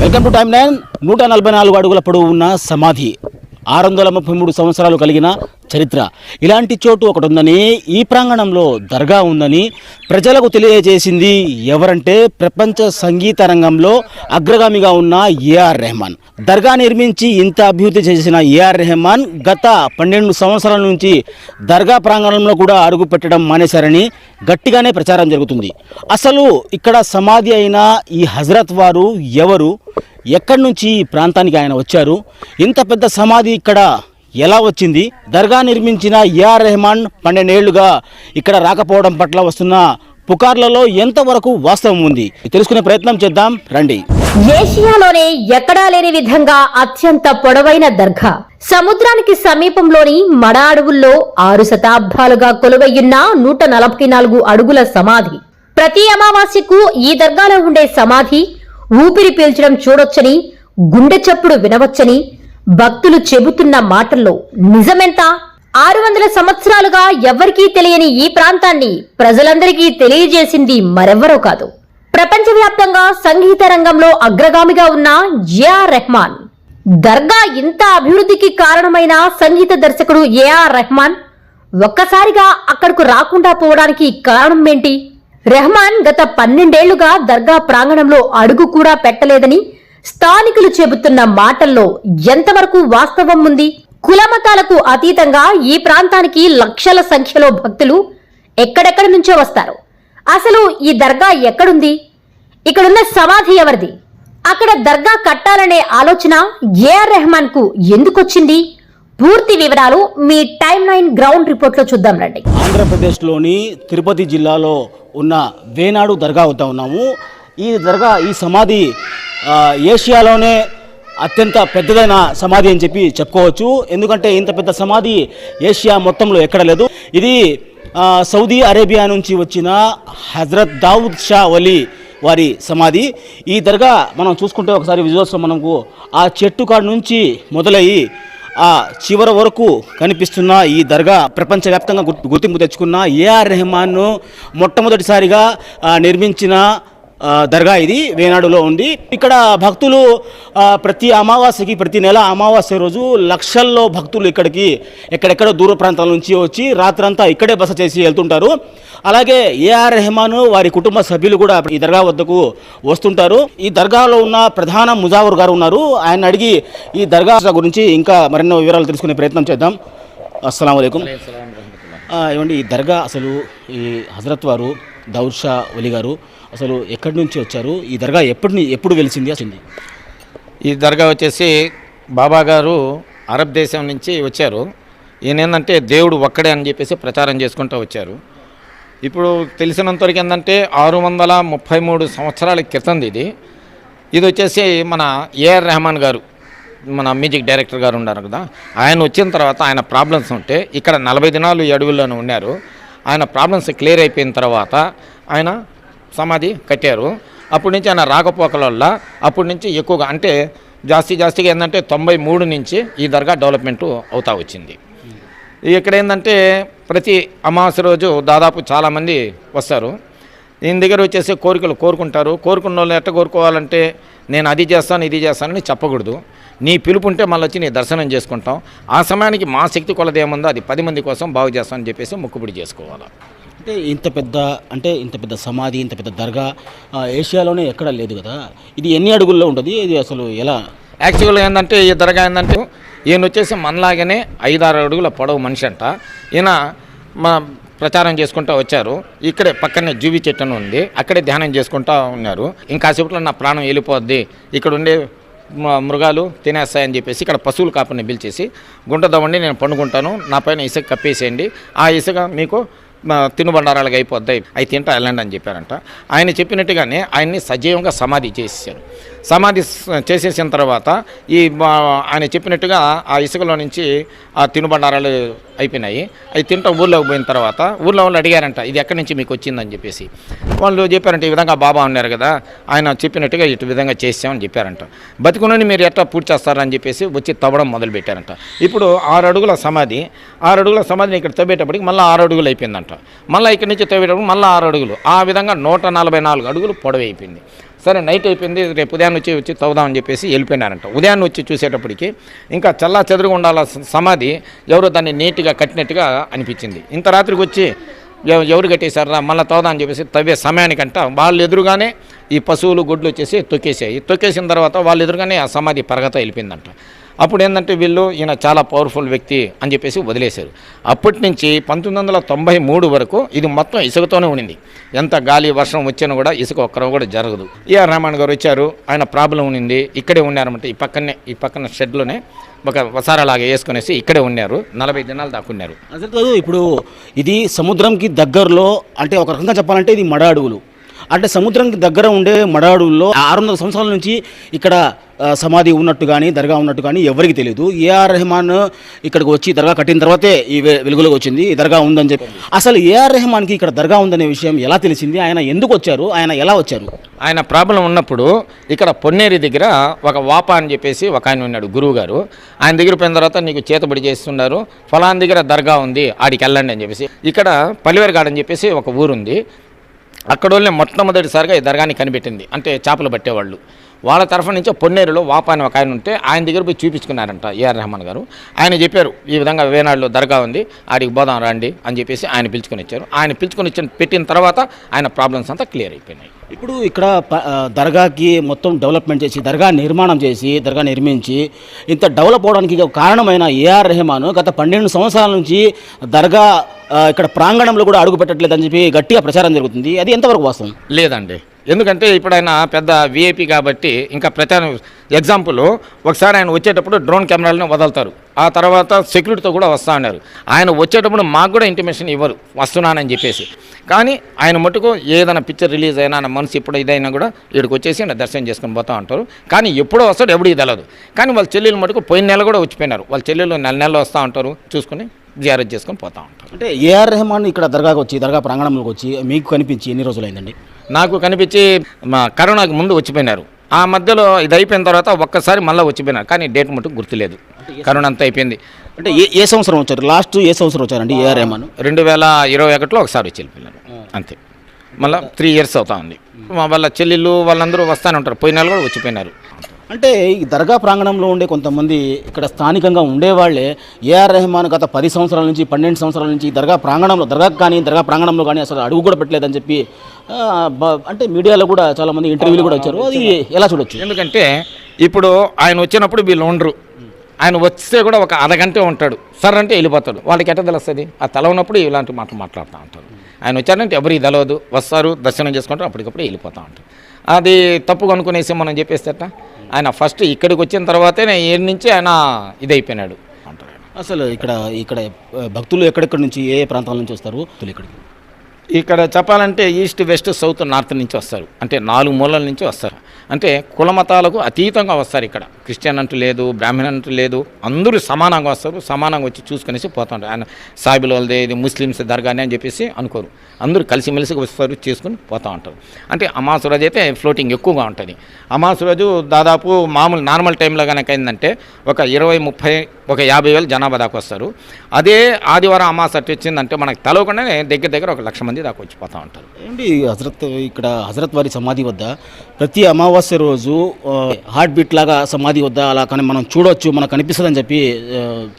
Welcome to time nine నూట నలభై నాలుగు అడుగుల పొడవు ఉన్న సమాధి. ఆరు వందల ముప్పై మూడు సంవత్సరాలు కలిగిన చరిత్ర. ఇలాంటి చోటు ఒకటి ఉందని ఈ ప్రాంగణంలో దర్గా ఉందని ప్రజలకు తెలియజేసింది ఎవరంటే ప్రపంచ సంగీత రంగంలో అగ్రగామిగా ఉన్న ఏఆర్ రెహమాన్. దర్గా నిర్మించి ఇంత అభివృద్ధి చేసిన ఏఆర్ రెహమాన్ గత పన్నెండు సంవత్సరాల నుంచి దర్గా ప్రాంగణంలో కూడా అడుగు పెట్టడం మానేశారని గట్టిగానే ప్రచారం జరుగుతుంది. అసలు ఇక్కడ సమాధి అయిన ఈ హజరత్ వారు ఎవరు? ఎక్కడి నుంచి ఈ ప్రాంతానికి ఆయన వచ్చారు? ఇంత పెద్ద సమాధి ఇక్కడ ఎలా వచ్చింది? దర్గా నిర్మించిన ఏఆర్ రెహమాన్ పన్నెండేళ్ళుగా ఇక్కడ రాకపోవడం పట్ల వస్తున్న పుకార్లలో ఎంతవరకు వాస్తవం ఉంది? తెలుసుకునే ప్రయత్నం చేద్దాం. రండి. ఏషియాలోనే ఎక్కడా లేని విధంగా అత్యంత పొడవైన దర్గా. సముద్రానికి సమీపంలోని మడ అడవుల్లో ఆరు శతాబ్దాలుగా కొలువయ్యున్న నూట నలభై నాలుగు అడుగుల సమాధి. ప్రతి అమావాస్యకు ఈ దర్గాలో ఉండే సమాధి ఊపిరి పీల్చడం చూడొచ్చని గుండె చప్పుడు వినవచ్చని భక్తులు చెబుతున్న మాటల్లో నిజమెంత? ఆరు వందల సంవత్సరాలుగా ఎవ్వరికీ తెలియని ఈ ప్రాంతాన్ని ప్రజలందరికీ తెలియజేసింది మరెవ్వరో కాదు. ప్రపంచవ్యాప్తంగా సంగీత రంగంలో అగ్రగామిగా ఉన్న ఏఆర్ రెహమాన్. దర్గా ఇంత అభివృద్ధికి కారణమైన సంగీత దర్శకుడు ఏఆర్ రెహమాన్ ఒక్కసారిగా అక్కడకు రాకుండా పోవడానికి కారణం ఏంటి? రెహమాన్ గత పన్నెండేళ్ళుగా దర్గా ప్రాంగణంలో అడుగు కూడా పెట్టలేదని స్థానికులు చెబుతున్న మాటల్లో ఎంతవరకు వాస్తవం ఉంది? కులమతాలకు అతీతంగా ఈ ప్రాంతానికి లక్షల సంఖ్యలో భక్తులు ఎక్కడెక్కడి నుంచో వస్తారు? అసలు ఈ దర్గా ఎక్కడుంది? ఇక్కడున్న సమాధి ఎవరిది? అక్కడ దర్గా కట్టాలనే ఆలోచన ఏఆర్ రెహమాన్కు ఎందుకొచ్చింది? పూర్తి వివరాలు మీ టైమ్ నైన్ గ్రౌండ్ రిపోర్ట్లో చూద్దాం రండి. ఆంధ్రప్రదేశ్లోని తిరుపతి జిల్లాలో ఉన్న వేనాడు దర్గా వద్ద ఉన్నాము. ఈ దర్గా ఈ సమాధి ఏషియాలోనే అత్యంత పెద్దదైన సమాధి అని చెప్పి చెప్పుకోవచ్చు. ఎందుకంటే ఇంత పెద్ద సమాధి ఏషియా మొత్తంలో ఎక్కడ లేదు. ఇది సౌదీ అరేబియా నుంచి వచ్చిన హజరత్ దావుద్ షా వలీ వారి సమాధి. ఈ దర్గా మనం చూసుకుంటే ఒకసారి విజువల్స్లో మనకు ఆ చెట్టు కాడ నుంచి మొదలయ్యి ఆ చివరి వరకు కనిపిస్తున్న ఈ దర్గా ప్రపంచవ్యాప్తంగా గుర్తు- గుర్తింపు తెచ్చుకున్న ఏఆర్ రెహమాన్ను మొట్టమొదటిసారిగా నిర్మించిన దర్గా ఇది వేనాడులో ఉంది. ఇక్కడ భక్తులు ప్రతి అమావాస్యకి ప్రతి నెల అమావాస్య రోజు లక్షల్లో భక్తులు ఇక్కడికి ఎక్కడెక్కడో దూర ప్రాంతాల నుంచి వచ్చి రాత్రంతా ఇక్కడే బస చేసి వెళ్తుంటారు. అలాగే ఏఆర్ రెహమాన్ వారి కుటుంబ సభ్యులు కూడా ఈ దర్గా వద్దకు వస్తుంటారు. ఈ దర్గాలో ఉన్న ప్రధాన ముజావర్ గారు ఉన్నారు. ఆయన అడిగి ఈ దర్గా గురించి ఇంకా మరెన్నో వివరాలు తెలుసుకునే ప్రయత్నం చేద్దాం. అస్సలం ఏమండి ఈ దర్గా అసలు ఈ హజరత్ వారు దౌర్షా ఒలి గారు అసలు ఎక్కడి నుంచి వచ్చారు? ఈ దర్గా ఎప్పటి ఎప్పుడు వెలిసింది? అసలు ఈ దర్గా వచ్చేసి బాబా గారు అరబ్ దేశం నుంచి వచ్చారు. ఈయన ఏంటంటే దేవుడు ఒక్కడే అని చెప్పేసి ప్రచారం చేసుకుంటూ వచ్చారు. ఇప్పుడు తెలిసినంతవరకు ఏంటంటే ఆరు వందల ముప్పై మూడు సంవత్సరాల క్రితం ఇది. ఇది వచ్చేసి మన ఏఆర్ రెహమాన్ గారు మన మ్యూజిక్ డైరెక్టర్ గారు ఉన్నారు కదా. ఆయన వచ్చిన తర్వాత ఆయన ప్రాబ్లమ్స్ ఉంటే ఇక్కడ నలభై దినాలు ఈ అడవుల్లోనే ఉన్నారు. ఆయన ప్రాబ్లమ్స్ క్లియర్ అయిపోయిన తర్వాత ఆయన సమాధి కట్టారు. అప్పటి నుంచి ఆయన రాకపోకలల్ల అప్పటి నుంచి ఎక్కువగా అంటే జాస్తి జాస్తిగా ఏంటంటే తొంభై మూడు నుంచి ఈ దర్గా డెవలప్మెంట్ అవుతా వచ్చింది. ఇక్కడ ఏంటంటే ప్రతి అమావాస్య రోజు దాదాపు చాలామంది వస్తారు. దీని దగ్గర వచ్చేసి కోరికలు కోరుకుంటారు. కోరుకున్న వాళ్ళు ఎట్ట కోరుకోవాలంటే నేను అది చేస్తాను ఇది చేస్తానని చెప్పకూడదు. నీ పిలుపు ఉంటే మళ్ళీ వచ్చి నీ దర్శనం చేసుకుంటాం. ఆ సమయానికి మా శక్తి కొలది ఏముందో అది పది మంది కోసం బాగు చేస్తామని చెప్పేసి మొక్కుబడి చేసుకోవాలి. అంటే ఇంత పెద్ద అంటే ఇంత పెద్ద సమాధి ఇంత పెద్ద దర్గా ఏషియాలోనే ఎక్కడ లేదు కదా? ఇది ఎన్ని అడుగుల్లో ఉంటుంది? ఇది అసలు ఎలా? యాక్చువల్గా ఏంటంటే ఈ దర్గా ఏంటంటే ఈయన వచ్చేసి మనలాగానే ఐదారు అడుగుల పొడవు మనిషి అంట. ఈయన మా ప్రచారం చేసుకుంటూ వచ్చారు. ఇక్కడే పక్కనే జూవి చెట్టు అని ఉంది. అక్కడే ధ్యానం చేసుకుంటూ ఉన్నారు. ఇంకాసేపట్లో నా ప్రాణం వెళ్ళిపోద్ది ఇక్కడ ఉండే మృగాలు తినేస్తాయని చెప్పేసి ఇక్కడ పశువుల కాపుని పిలిచేసి గుంట నేను పండుకుంటాను. నా పైన ఇసుక కప్పేసేయండి. ఆ ఇసుక మీకు తినుబండారాలుగా అయిపోద్దాయి అవి తింటా వెళ్ళండి అని చెప్పారంట. ఆయన చెప్పినట్టుగానే ఆయన్ని సజీవంగా సమాధి చేసేసారు సమాధి చేసేసిన తర్వాత ఈ ఆయన చెప్పినట్టుగా ఆ ఇసుకలో నుంచి ఆ తినుబండారాలు అయిపోయినాయి. అవి తింటాం ఊర్లోకి పోయిన తర్వాత ఊర్లో వాళ్ళు అడిగారంట ఇది ఎక్కడి నుంచి మీకు వచ్చిందని చెప్పేసి. వాళ్ళు చెప్పారంట ఈ విధంగా బాబా ఉన్నారు కదా ఆయన చెప్పినట్టుగా ఇటు విధంగా చేసామని చెప్పారంట. బతికునని మీరు ఎట్లా పూర్తి చేస్తారని చెప్పేసి వచ్చి తవ్వడం మొదలు పెట్టారంట ఇప్పుడు ఆరు అడుగుల సమాధి ఆరు అడుగుల సమాధిని ఇక్కడ తవ్వేటప్పటికి మళ్ళీ ఆరు అడుగులు అయిపోయిందంట. మళ్ళీ ఇక్కడి నుంచి తవ్వేటప్పుడు మళ్ళీ ఆరు అడుగులు. ఆ విధంగా నూట నలభై నాలుగు అడుగులు పొడవైపోయింది. సరే నైట్ అయిపోయింది రేపు ఉదయాన్నే వచ్చి వచ్చి తవ్వుదామని చెప్పేసి వెళ్ళిపోయినారంట. ఉదయాన్నే వచ్చి చూసేటప్పటికి ఇంకా చల్లా చెదురుగా ఉండాల సమాధి ఎవరో దాన్ని నీట్గా కట్టినట్టుగా అనిపించింది. ఇంత రాత్రికి వచ్చి ఎవరు కట్టేశారా మళ్ళీ తవ్వుదాం అని చెప్పేసి తవ్వే సమయానికంట వాళ్ళు ఎదురుగానే ఈ పశువులు గుడ్లు వచ్చేసి తొక్కేసాయి తొక్కేసిన తర్వాత వాళ్ళు ఎదురుగానే ఆ సమాధి పరగత వెళ్ళిపోయిందంట. అప్పుడు ఏంటంటే వీళ్ళు ఈయన చాలా పవర్ఫుల్ వ్యక్తి అని చెప్పేసి వదిలేశారు. అప్పటి నుంచి పంతొమ్మిది వందల తొంభై మూడు వరకు ఇది మొత్తం ఇసుకతోనే ఉండింది. ఎంత గాలి వర్షం వచ్చినా కూడా ఇసుక ఒక్కరో కూడా జరగదు. ఏఆర్ రహమాన్ గారు వచ్చారు ఆయన ప్రాబ్లం ఉండింది ఇక్కడే ఉన్నారన్నమాట. ఈ పక్కనే ఈ పక్కన షెడ్లోనే ఒక వసారాలాగా వేసుకునేసి ఇక్కడే ఉన్నారు. నలభై దినాలు దాకా ఉన్నారు. అసలు కాదు ఇప్పుడు ఇది సముద్రంకి దగ్గరలో అంటే ఒక రకంగా చెప్పాలంటే ఇది మడ అడవులు అంటే సముద్రంకి దగ్గర ఉండే మడాడుల్లో ఆరు వందల సంవత్సరాల నుంచి ఇక్కడ సమాధి ఉన్నట్టు కానీ దర్గా ఉన్నట్టు కానీ ఎవరికి తెలియదు ఏఆర్ రెహమాన్ ఇక్కడికి వచ్చి దర్గా కట్టిన తర్వాతే ఈ వెలుగులోకి వచ్చింది ఈ దర్గా ఉందని చెప్పి. అసలు ఏఆర్ రెహమాన్కి ఇక్కడ దర్గా ఉందనే విషయం ఎలా తెలిసింది? ఆయన ఎందుకు వచ్చారు? ఆయన ఎలా వచ్చారు? ఆయన ప్రాబ్లం ఉన్నప్పుడు ఇక్కడ పొన్నేరి దగ్గర ఒక వాప అని చెప్పేసి ఒక ఆయన ఉన్నాడు గురువు గారు ఆయన దగ్గర పోయిన తర్వాత నీకు చేతబడి చేస్తున్నారు ఫలాన్ దగ్గర దర్గా ఉంది ఆడికి వెళ్ళండి అని చెప్పేసి. ఇక్కడ పల్లివేరు అని చెప్పేసి ఒక ఊరుంది. అక్కడోళ్ళని మొట్టమొదటిసారిగా ఈ దర్గాని కనిపెట్టింది. అంటే చేపలు పట్టేవాళ్ళు. వాళ్ళ తరఫు నుంచి పొన్నేరులో వాప అని ఒక ఆయన ఉంటే ఆయన దగ్గర పోయి చూపించుకున్నారంట ఏఆర్ రెహమాన్ గారు. ఆయన చెప్పారు ఈ విధంగా వేనాడులో దర్గా ఉంది ఆడికి పోదాం రండి అని చెప్పేసి ఆయన పిలుచుకొని వచ్చారు. ఆయన పిలుచుకొని వచ్చిన పెట్టిన తర్వాత ఆయన ప్రాబ్లమ్స్ అంతా క్లియర్ అయిపోయినాయి. ఇప్పుడు ఇక్కడ దర్గాకి మొత్తం డెవలప్మెంట్ చేసి దర్గా నిర్మాణం చేసి దర్గా నిర్మించి ఇంత డెవలప్ అవడానికి కారణమైన ఏఆర్ రెహమాన్ గత పన్నెండు సంవత్సరాల నుంచి దర్గా ఇక్కడ ప్రాంగణంలో కూడా అడుగు పెట్టట్లేదని చెప్పి గట్టిగా ప్రచారం జరుగుతుంది. అది ఎంతవరకు వాస్తవం? లేదండి. ఎందుకంటే ఇప్పుడు ఆయన పెద్ద విఐపి కాబట్టి ఇంకా ప్రచారం ఎగ్జాంపుల్ ఒకసారి ఆయన వచ్చేటప్పుడు డ్రోన్ కెమెరాలను వదులుతారు. ఆ తర్వాత సెక్యూరిటీతో కూడా వస్తా ఉన్నారు. ఆయన వచ్చేటప్పుడు మాకు కూడా ఇంటిమేషన్ ఇవ్వరు వస్తున్నానని చెప్పేసి. కానీ ఆయన మటుకు ఏదైనా పిక్చర్ రిలీజ్ అయినా నా మనసు ఇప్పుడు ఇదైనా కూడా ఇక్కడికి వచ్చేసి ఆయన దర్శనం చేసుకొని పోతా ఉంటారు. కానీ ఎప్పుడో వస్తాడు ఎప్పుడు తెలదు. కానీ వాళ్ళ చెల్లెలు మటుకు పోయిన నెల కూడా వచ్చిపోయినారు. వాళ్ళ చెల్లెలు నెల నెలలో వస్తూ ఉంటారు చూసుకొని జియారత్ చేసుకొని పోతూ ఉంటారు అంటే ఏఆర్ రెహమాన్ ఇక్కడ దర్గాకి వచ్చి దర్గా ప్రాంగణంలోకి వచ్చి మీకు కనిపించి ఎన్ని రోజులైందండి నాకు కనిపించి మా కరోనాకు ముందు వచ్చిపోయినారు. ఆ మధ్యలో ఇది అయిపోయిన తర్వాత ఒక్కసారి మళ్ళీ వచ్చిపోయినారు. కానీ డేట్ మటుకు గుర్తులేదు. కరోనా అంతా అయిపోయింది. అంటే ఏ ఏ సంవత్సరం వచ్చారు? లాస్ట్ ఏ సంవత్సరం వచ్చారండి ఏఆర్ రెహమాన్? రెండు వేల ఇరవై ఒకటిలో ఒకసారి వచ్చి వెళ్ళిపోయినారు. అంతే. మళ్ళీ త్రీ ఇయర్స్ అవుతా ఉంది. మా వాళ్ళ చెల్లెళ్ళు వాళ్ళందరూ వస్తానే ఉంటారు. పోయిన నెల కూడా వచ్చిపోయినారు. అంటే ఈ దర్గా ప్రాంగణంలో ఉండే కొంతమంది ఇక్కడ స్థానికంగా ఉండేవాళ్ళే ఏఆర్ రెహమాన్ గత పది సంవత్సరాల నుంచి పన్నెండు సంవత్సరాల నుంచి దర్గా ప్రాంగణంలో దర్గా కానీ దర్గా ప్రాంగణంలో కానీ అసలు అడుగు కూడా పెట్టలేదని చెప్పి అంటే మీడియాలో కూడా చాలామంది ఇంటర్వ్యూలు కూడా వచ్చారు. అది ఎలా చూడొచ్చు? ఎందుకంటే ఇప్పుడు ఆయన వచ్చినప్పుడు వీళ్ళు ఉండరు. ఆయన వస్తే కూడా ఒక అరగంటే ఉంటాడు. సర్ అంటే వెళ్ళిపోతాడు. వాళ్ళకి ఎట్ట తెలుస్తుంది? ఆ తల ఉన్నప్పుడు ఇలాంటి మాటలు మాట్లాడుతూ ఉంటారు. ఆయన వచ్చారంటే ఎవరికి తెలవదు. వస్తారు దర్శనం చేసుకుంటారు అప్పటికప్పుడు వెళ్ళిపోతూ ఉంటారు. అది తప్పు కనుకునేసి మనం చెప్పేస్తట ఆయన ఫస్ట్ ఇక్కడికి వచ్చిన తర్వాతే ఏడు నుంచి ఆయన ఇదైపోయినాడు. అంటారు. అసలు ఇక్కడ ఇక్కడ భక్తులు ఎక్కడెక్కడి నుంచి ఏ ఏ ప్రాంతాల నుంచి వస్తారు? భక్తులు ఇక్కడికి. ఇక్కడ చెప్పాలంటే ఈస్ట్ వెస్ట్ సౌత్ నార్త్ నుంచి వస్తారు. అంటే నాలుగు మూలల నుంచి వస్తారు. అంటే కులమతాలకు అతీతంగా వస్తారు ఇక్కడ. క్రిస్టియన్ అంటూ లేదు బ్రాహ్మణ్ అంటూ లేదు అందరూ సమానంగా వస్తారు సమానంగా వచ్చి చూసుకునేసి పోతుంటారు. ఆయన సాయిబుల వాళ్ళదే ఇది ముస్లిమ్స్ దర్గానే అని చెప్పేసి అనుకోరు. అందరూ కలిసిమెలిసి వస్తారు చేసుకుని పోతూ ఉంటారు. అంటే అమాసు రోజు అయితే ఫ్లోటింగ్ ఎక్కువగా ఉంటుంది. అమాసు రోజు దాదాపు మామూలు నార్మల్ టైంలో కనుక అయిందంటే ఒక ఇరవై ముప్పై ఒక యాభై వేలు జనాభా దాకా వస్తారు. అదే ఆదివారం అమాస అట్టు వచ్చిందంటే మనకు తెలవకుండానే దగ్గర దగ్గర ఒక లక్ష మంది దాకా వచ్చిపోతూ ఉంటారు. ఏంటి హజరత్ ఇక్కడ హజరత్ వారి సమాధి వద్ద ప్రతి అమావాస్య రోజు హార్ట్ బీట్ లాగా సమాధి వద్ద అలా కానీ మనం చూడొచ్చు మనకు కనిపిస్తుందని చెప్పి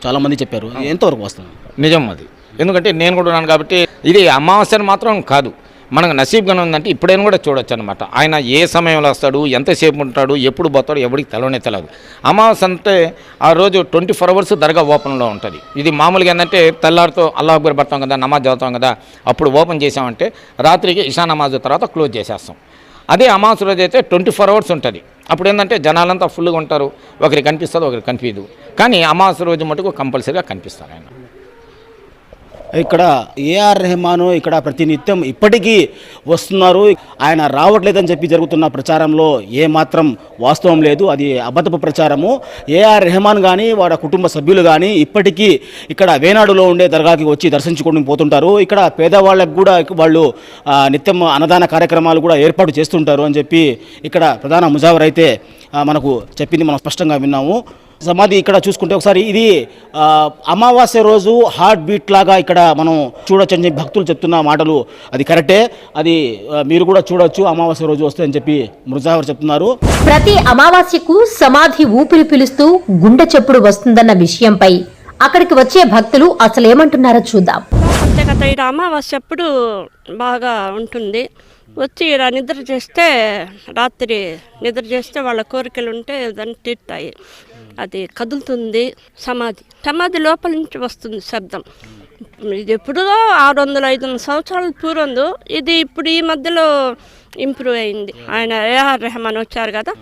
చాలామంది చెప్పారు. ఎంతవరకు వస్తుంది నిజం అది. ఎందుకంటే నేను కూడా ఉన్నాను కాబట్టి ఇది అమావాస్యను మాత్రం కాదు. మనకు నసీబ్గానే ఉందంటే ఇప్పుడైనా కూడా చూడొచ్చు అనమాట ఆయన ఏ సమయంలో వస్తాడు ఎంతసేపు ఉంటాడు ఎప్పుడు పోతాడు ఎవరికి తెలవనే తెలియదు అమావాస్య అంటే ఆ రోజు ట్వంటీ ఫోర్ అవర్స్ దర్గా ఓపెన్లో ఉంటుంది. ఇది మామూలుగా ఏంటంటే తెల్లారితో అల్లాహబ్బర్ పడతాం కదా నమాజ్ చదువుతాం కదా అప్పుడు ఓపెన్ చేసామంటే రాత్రికి ఇషా నమాజ్ తర్వాత క్లోజ్ చేసేస్తాం. అదే అమావాస్య రోజు అయితే ట్వంటీ ఫోర్ అవర్స్ ఉంటుంది. అప్పుడు ఏంటంటే జనాలంతా ఫుల్గా ఉంటారు ఒకరికి కనిపిస్తుంది ఒకరికి కనిపించదు కానీ అమావాస్య రోజు మటుకు కంపల్సరీగా కనిపిస్తారు ఆయన. ఇక్కడ ఏఆర్ రెహమాను ఇక్కడ ప్రతినిత్యం ఇప్పటికీ వస్తున్నారు. ఆయన రావట్లేదని చెప్పి జరుగుతున్న ప్రచారంలో ఏమాత్రం వాస్తవం లేదు. అది అబద్ధపు ప్రచారము. ఏఆర్ రెహమాన్ కానీ వారి కుటుంబ సభ్యులు కానీ ఇప్పటికీ ఇక్కడ వేనాడులో ఉండే దర్గాకి వచ్చి దర్శించుకొని పోతుంటారు. ఇక్కడ పేదవాళ్ళకు కూడా వాళ్ళు నిత్యం అన్నదాన కార్యక్రమాలు కూడా ఏర్పాటు చేస్తుంటారు అని చెప్పి ఇక్కడ ప్రధాన ముజావర్ అయితే మనకు చెప్పింది మనం స్పష్టంగా విన్నాము. సమాధి ఇక్కడ చూసుకుంటే ఒకసారి ఇది ఆ, అమావాస్య రోజు హార్ట్ బీట్ లాగా ఇక్కడ మనం చూడొచ్చు అని చెప్పి భక్తులు చెప్తున్న మాటలు. అది కరెక్టే. అది మీరు కూడా చూడొచ్చు. అమావాస్య రోజు వస్తే అని చెప్పి మురజావర్ చెప్తున్నారు. ప్రతి అమావాస్యకు సమాధి ఊపిరి పిలుస్తూ గుండె చప్పుడు వస్తుందన్న విషయంపై అక్కడికి వచ్చే భక్తులు అసలేమంటున్నారో చూద్దాం. ప్రత్యేకత ఇక్కడ అమావాస్య అప్పుడు బాగా ఉంటుంది. వచ్చి ఈడ నిద్ర చేస్తే రాత్రి నిద్ర చేస్తే వాళ్ళ కోరికలు ఉంటే దాన్ని తీరుతాయి. అది కదులుతుంది సమాధి సమాధి లోపల నుంచి వస్తుంది శబ్దం ఇది ఎప్పుడో ఆరు వందల ఐదు వందల సంవత్సరాల పూర్వందు ఇది ఇప్పుడు ఈ మధ్యలో ఇంప్రూవ్ అయింది ఆయన ఏఆర్ రెహమాన్ వచ్చారు కదా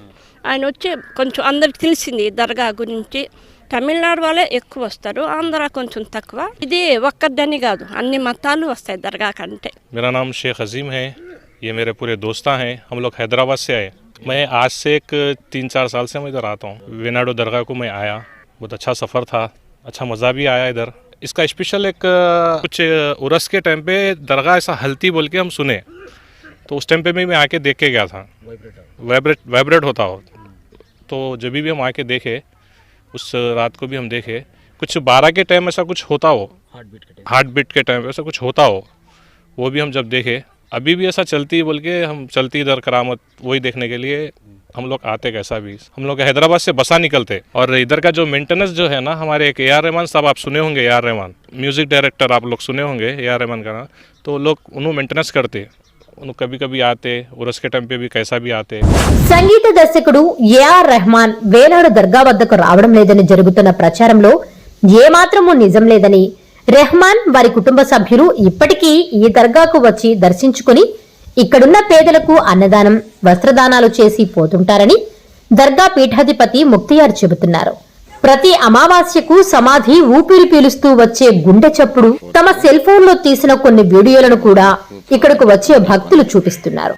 ఆయన వచ్చి కొంచెం అందరికి తెలిసింది ఈ దర్గా గురించి తమిళనాడు వాళ్ళే ఎక్కువ వస్తారు ఆంధ్ర కొంచెం తక్కువ ఇది ఒక్కరిదని కాదు అన్ని మతాలు వస్తాయి దర్గా కంటే मेरा नाम शेख अजीम है ये मेरे पूरे दोस्ता हैं हम लोग हैदराबाद से आए मैं आज से एक तीन चार साल से मैं इधर आता हूँ। वेनाडो दरगाह को मैं आया बहुत अच्छा सफ़र था अच्छा मज़ा भी आया इधर। इसका स्पेशल एक कुछ उरस के टाइम पे दरगाह ऐसा हल्ती बोल के हम सुने तो उस टाइम पे भी मैं आके देख के गया था। वाइब्रेट वाइब्रेट होता हो। तो जब भी हम आके देखे उस रात को भी हम देखे कुछ बारह के टाइम ऐसा कुछ होता हो। हार्ट बीट के टाइम ऐसा कुछ होता हो वो भी हम जब देखे अभी भी ऐसा चलती है बोल के हम चलती इधर करामत वही देखने के लिए हम लोग आते कैसा भी हम लोग हैदराबाद से बसा निकलते और इधर का जो मेंटेनेंस जो है ना हमारे एक ए आर रहमान साहब आप सुने होंगे A R Rahman music director आप लोग सुने होंगे ए आर रहमान का नाम तो लोग उन्होंने मेंटेनेंस करते उन्होंने कभी कभी आते उरस के टाइम पे भी कैसा भी आते సంగీత దర్శకుడు ఏఆర్ రెహమాన్ వేలాడు దర్గా వద్దకు రావడం లేదని జరుగుతున్న ప్రచారంలో ఏమాత్రమూ నిజం లేదని రెహమాన్ వారి కుటుంబ సభ్యులు ఇప్పటికీ ఈ దర్గాకు వచ్చి దర్శించుకుని ఇక్కడున్న పేదలకు అన్నదానం వస్త్రదానాలు చేసి పోతుంటారని దర్గా పీఠాధిపతి ముక్తియార్ చెబుతున్నారు. ప్రతి అమావాస్యకు సమాధి ఊపిరి పీలుస్తూ వచ్చే గుండె చప్పుడు తమ సెల్ ఫోన్లో తీసిన కొన్ని వీడియోలను కూడా ఇక్కడకు వచ్చే భక్తులు చూపిస్తున్నారు.